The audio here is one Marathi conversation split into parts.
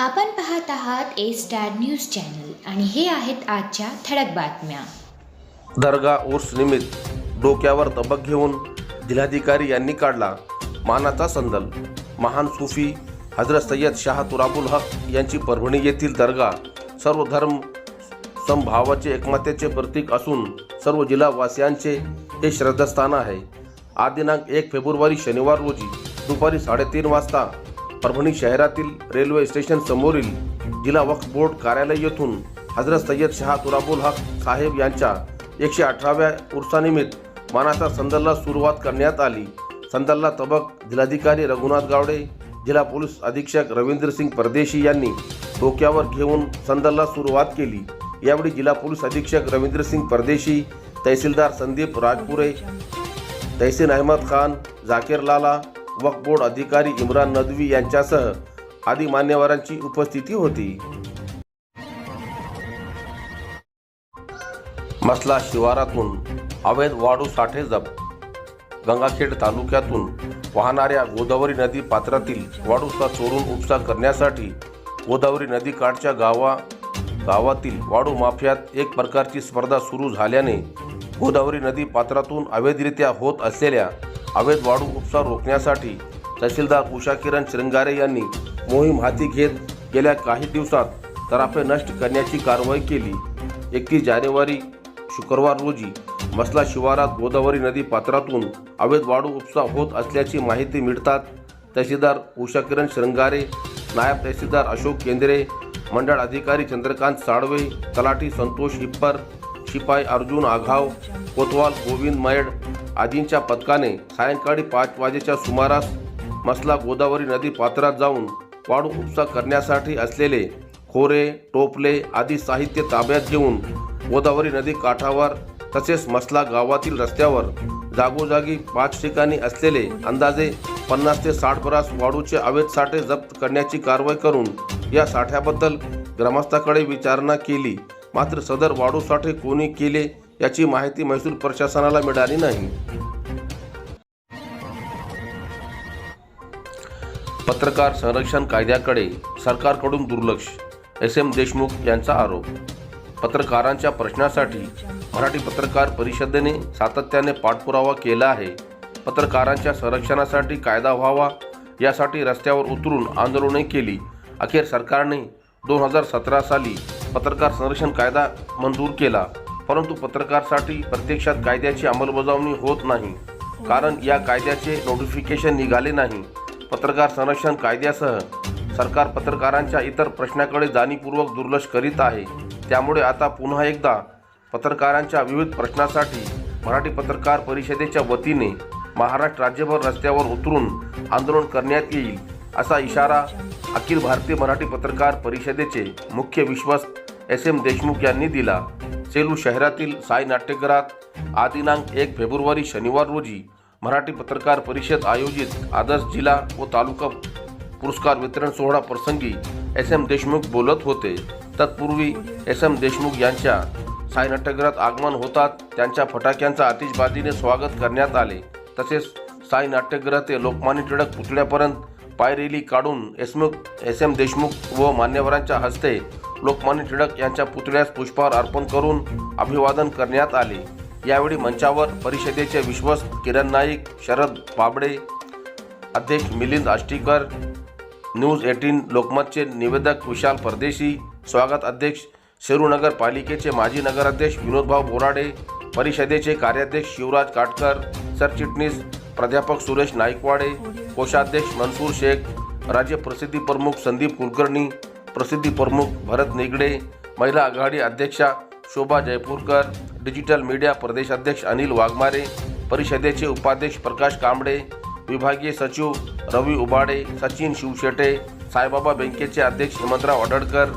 आपण पाहत आहात ए स्टार न्यूज चॅनल आणि हे आहेत आजच्या ठळक बातम्या. दर्गा उर्स निमित्त डोक्यावर तबक घेऊन जिल्हाधिकारी यांनी काढला मानाचा संदल. महान सुफी हजरत सय्यद शाह तुराबुल हक यांची परभणी येथील दर्गा सर्व धर्म समभावाचे एकमत्याचे प्रतीक असून सर्व जिल्हावासियांचे हे श्रद्धास्थान आहे. आज दिनांक एक फेब्रुवारी शनिवार रोजी दुपारी साडेतीन वाजता परभणी शहरातील रेल्वे स्टेशन समोरील जिल्हा वक्फ बोर्ड कार्यालय येथून हजरत सय्यद शाह तुराबुल हक साहेब यांच्या एकशे अठराव्या उर्सानिमित्त मानाचा संदलला सुरुवात करण्यात आली. संदलला तबक जिल्हाधिकारी रघुनाथ गावडे जिल्हा पोलीस अधीक्षक रवींद्र सिंग परदेशी यांनी डोक्यावर घेऊन संदलला सुरुवात केली. यावेळी जिल्हा पोलीस अधीक्षक रवींद्र सिंग परदेशी तहसीलदार संदीप राजपुरे तहसीन अहमद खान झाकीर लाला वक्फ बोर्ड अधिकारी इम्रान नदवी यांच्यासह आदी मान्यवरांची उपस्थिती होती. मसला शिवारातून अवैध वाढू साठे जप्त गंगाखेड तालुक्यातून वाहणाऱ्या गोदावरी नदी पात्रातील वाढूचा चोरून उपसा करण्यासाठी गोदावरी नदी काठच्या गावा गावातील वाढू माफियात एक प्रकारची स्पर्धा सुरू झाल्याने गोदावरी नदी पात्रातून अवैधरित्या होत असलेल्या अवैध वाढू उपसा रोखण्यासाठी तहसीलदार उषा किरण श्रंगारे यांनी मोहीम हाती घेत गेल्या काही दिवसात तराफे नष्ट करण्याची कारवाई केली. एकतीस जानेवारी शुक्रवार रोजी मसला शिवारात गोदावरी नदी पात्रातून अवैध वाढू उपसा होत असल्याची माहिती मिळतात तहसीलदार उषा किरण श्रंगारे नायब तहसीलदार अशोक केंद्रे मंडळ अधिकारी चंद्रकांत साळवे तलाठी संतोष हिप्पर शिपाई अर्जुन आघाव कोतवाल गोविंद मैड आदींच्या पथकाने सायंकाळी पाच वाजेच्या सुमारास मसला गोदावरी नदी पात्रात जाऊन वाढू उपसा करण्यासाठी असलेले खोरे टोपले आदी साहित्य ताब्यात घेऊन गोदावरी नदी काठावर तसेच मसला गावातील रस्त्यावर जागोजागी पाच ठिकाणी असलेले अंदाजे पन्नास ते साठ बरास वाढूचे अवैध साठे जप्त करण्याची कारवाई करून या साठ्याबद्दल ग्रामस्थाकडे विचारणा केली. मात्र सदर वाढू साठे कोणी केले याची माहिती महसूल प्रशासनाला मिळाली नाही. पत्रकार संरक्षण कायद्याकडे सरकारकडून दुर्लक्ष एस एम देशमुख यांचा आरोप. पत्रकारांच्या प्रश्नासाठी मराठी पत्रकार परिषदेने सातत्याने पाठपुरावा केला आहे. पत्रकारांच्या संरक्षणासाठी कायदा व्हावा यासाठी रस्त्यावर उतरून आंदोलने केली. अखेर सरकारने दोन हजार सतरा साली पत्रकार संरक्षण कायदा मंजूर केला. परंतु पत्रकारसाठी प्रत्यक्षात कायद्याची अंमलबजावणी होत नाही. कारण या कायद्याचे नोटिफिकेशन निघाले नाही. पत्रकार संरक्षण कायद्यासह सरकार पत्रकारांच्या इतर प्रश्नाकडे जाणीवपूर्वक दुर्लक्ष करीत आहे. त्यामुळे आता पुन्हा एकदा पत्रकारांच्या विविध प्रश्नासाठी मराठी पत्रकार परिषदेच्या वतीने महाराष्ट्र राज्यभर रस्त्यावर उतरून आंदोलन करण्यात येईल असा इशारा अखिल भारतीय मराठी पत्रकार परिषदेचे मुख्य विश्वस्त एस एम देशमुख यांनी दिला. सेलू शहरातील साई नाट्यगृहात आदिनांक एक फेब्रुवारी शनिवार रोजी मराठी पत्रकार परिषद आयोजित आदर्श जिल्हा व तालुका पुरस्कार वितरण सोहळा प्रसंगी एस एम देशमुख बोलत होते. तत्पूर्वी एस एम देशमुख यांच्या साई नाट्यगृहात आगमन होतात त्यांच्या फटाक्यांचा आतिषबाजीने स्वागत करण्यात आले. तसेच साई नाट्यगृह ते लोकमान्य टिळक पुतळ्यापर्यंत पायरेली काढून एसमुख एस एम देशमुख व मान्यवरांच्या हस्ते लोकमान्य टिळक यांच्या पुतळ्यास पुष्पहार अर्पण करून अभिवादन करण्यात आले. यावेळी मंचावर परिषदेचे विश्वस्त किरण नाईक शरद बाबडे अध्यक्ष मिलिंद आष्टीकर न्यूज एटीन लोकमतचे निवेदक विशाल परदेशी स्वागत अध्यक्ष सेरू पालिकेचे माजी नगराध्यक्ष विनोदभाऊ बोराडे परिषदेचे कार्याध्यक्ष शिवराज काटकर सरचिटणीस प्राध्यापक सुरेश नाईकवाडे कोषाध्यक्ष मनसूर शेख राज्य प्रसिद्धी प्रमुख संदीप कुलकर्णी प्रसिद्धी प्रमुख भरत निगडे महिला आघाडी अध्यक्षा शोभा जयपूरकर डिजिटल मीडिया प्रदेशाध्यक्ष अनिल वाघमारे परिषदेचे उपाध्यक्ष प्रकाश कांबडे विभागीय सचिव रवी उबाडे सचिन शिवशेटे साईबाबा बँकेचे अध्यक्ष हिमंतराव अडडकर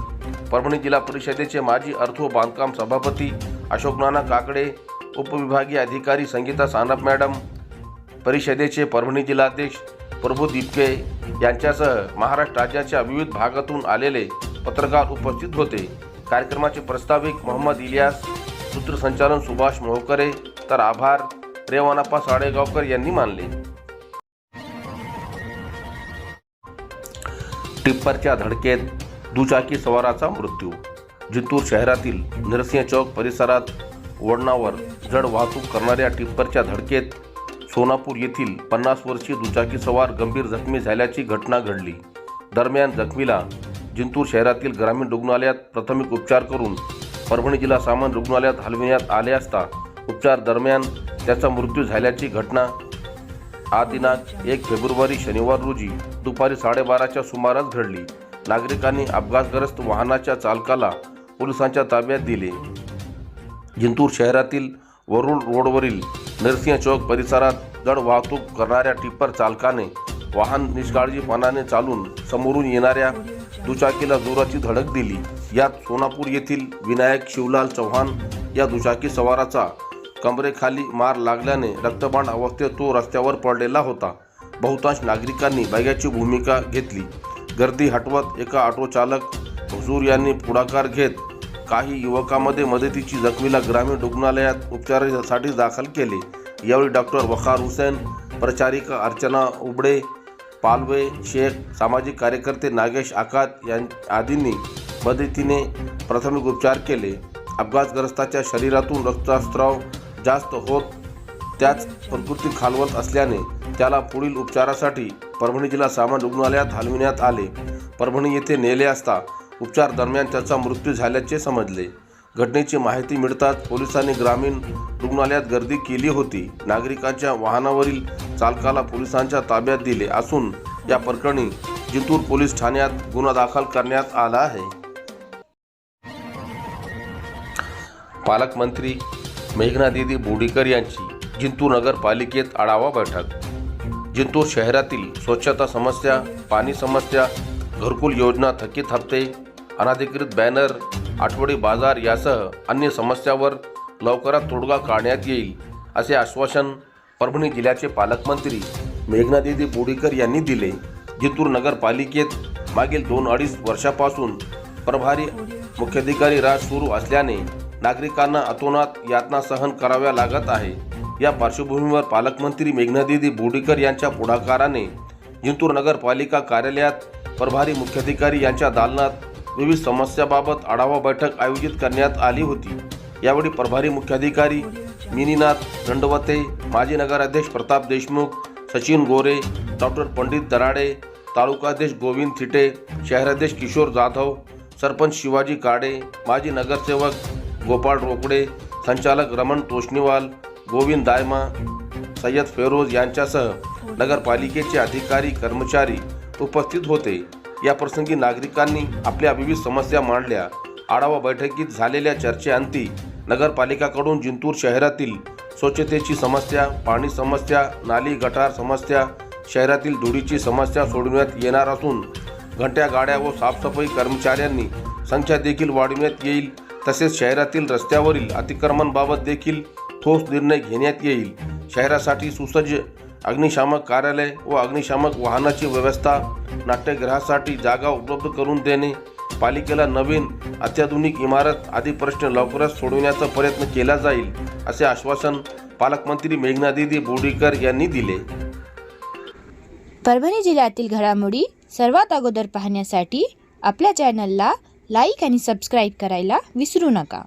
परभणी जिल्हा परिषदेचे माजी अर्थ बांधकाम सभापती अशोक नाना काकडे उपविभागीय अधिकारी संगीता सानप मॅडम परिषदेचे परभणी जिल्हाध्यक्ष प्रभू दिपके यांच्यासह महाराष्ट्र राज्याच्या विविध भागातून आलेले पत्रकार उपस्थित होते. कार्यक्रमाचे प्रस्ताविक मोहम्मद इलियास सूत्रसंचालन सुभाष मोहकरे तर आभार. रेवानाप्पा साडेगावकर यांनी मानले. टिप्परच्या धडकेत दुचाकी सवाराचा मृत्यू. जिंतूर शहरातील नरसिंह चौक परिसरात वळणावर जड वाहतूक करणाऱ्या टिप्परच्या धडकेत सोनापूर येथील पन्नास वर्षीय दुचाकी सवार गंभीर जखमी झाल्याची घटना घडली. दरम्यान जखमीला जिंतूर शहरातील ग्रामीण रुग्णालयात प्राथमिक उपचार करून परभणी जिल्हा सामान्य रुग्णालयात हलविण्यात आले असता उपचार दरम्यान त्याचा मृत्यू झाल्याची घटना हा दिनांक एक फेब्रुवारी शनिवार रोजी दुपारी साडेबाराच्या सुमारास घडली. नागरिकांनी अपघातग्रस्त वाहनाच्या चालकाला पोलिसांच्या ताब्यात दिले. जिंतूर शहरातील वरुळ रोडवरील नरसिंह चौक परिसरात जड वाहतूक करणाऱ्या टिप्पर चालकाने वाहन निष्काळजीपणाने चालून समोरून येणाऱ्या दुचाकीला जोराची धडक दिली. यात सोनापूर येथील विनायक शिवलाल चव्हाण या दुचाकी सवाराचा कमरेखाली मार लागल्याने रक्तबाण अवस्थेत तो रस्त्यावर पडलेला होता. बहुतांश नागरिकांनी बैग्याची भूमिका घेतली. गर्दी हटवत एका ऑटो चालक हुजूर यांनी पुढाकार घेत काही युवकामध्ये मदतीची जखमीला ग्रामीण रुग्णालयात उपचारासाठी दाखल केले. यावेळी डॉक्टर वखार हुसेन प्रचारिका अर्चना उबडे पालवे शेख सामाजिक कार्यकर्ते नागेश आकात यां आदींनी मदतीने प्राथमिक उपचार केले. अपघातग्रस्ताच्या शरीरातून रक्तस्राव जास्त होत त्याच प्रकृती खालवत असल्याने त्याला पुढील उपचारासाठी परभणी जिल्हा सामान्य रुग्णालयात हलविण्यात आले. परभणी येथे नेले असता उपचार दरम्यान त्याचा मृत्यू झाल्याचे समजले. घटनेची माहिती मिळताच पोलिसांनी ग्रामीण रुग्णालयात गर्दी केली होती. नागरिकांच्या वाहनावरील चालकाला पोलिसांच्या ताब्यात दिले असून या प्रकरणी जिंतूर पोलीस ठाण्यात गुन्हा दाखल करण्यात आला आहे. पालकमंत्री मेघनादिदी बोडीकर यांची जिंतूर नगरपालिकेत आढावा बैठक. जिंतूर शहरातील स्वच्छता समस्या पाणी समस्या घरकुल योजना थकीत हप्ते अनाधिकृत बॅनर आठवडी बाजार यासह अन्य समस्यावर लवकरात तोडगा काढण्यात येईल असे आश्वासन परभणी जिल्ह्याचे पालकमंत्री मेघनादिदी बोडीकर यांनी दिले. जिंतूर नगरपालिकेत मागील दोन अडीच वर्षापासून प्रभारी मुख्याधिकारी राज सुरू असल्याने नागरिकांना अतोनात यातना सहन कराव्या लागत आहे. या पार्श्वभूमीवर पालकमंत्री मेघनादिदी बोडीकर यांच्या पुढाकाराने जिंतूर नगरपालिका कार्यालयात प्रभारी मुख्याधिकारी यांच्या दालनात विविध समस्याबाबत आढावा बैठक आयोजित करण्यात आली होती. यावेळी प्रभारी मुख्याधिकारी मिनीनाथ दंडवते माजी नगराध्यक्ष प्रताप देशमुख सचिन गोरे डॉक्टर पंडित दराडे तालुकाध्यक्ष गोविंद थिटे शहराध्यक्ष किशोर जाधव सरपंच शिवाजी काडे माजी नगरसेवक गोपाळ रोकडे संचालक रमण तोष्णीवाल गोविंद दायमा सय्यद फेरोज यांच्यासह नगरपालिकेचे अधिकारी कर्मचारी उपस्थित होते. याप्रसंगी नागरिकांनी आपल्या विविध समस्या मांडल्या. आढावा बैठकीत झालेल्या चर्चेअंती नगरपालिकाकडून जिंतूर शहरातील स्वच्छतेची समस्या पाणी समस्या नाली गटार समस्या शहरातील धुळीची समस्या सोडवण्यात येणार असून घंट्या गाड्या व साफसफाई कर्मचाऱ्यांनी संख्या देखील वाढविण्यात येईल. तसेच शहरातील रस्त्यावरील अतिक्रमणबाबत देखील ठोस निर्णय घेण्यात येईल. शहरासाठी सुसज्ज अग्निशामक कार्यालय व अग्निशामक वाहनाची व्यवस्था नाट्यगृहासाठी जागा उपलब्ध करून देणे पालिकेला नवीन अत्याधुनिक इमारत आदी प्रश्न लवकरच सोडविण्याचा प्रयत्न केला जाईल असे आश्वासन पालकमंत्री मेघनादिदी बोर्डीकर यांनी दिले. परभणी जिल्ह्यातील घडामोडी सर्वात अगोदर पाहण्यासाठी आपल्या चॅनलला लाईक आणि सबस्क्राईब करायला विसरू नका.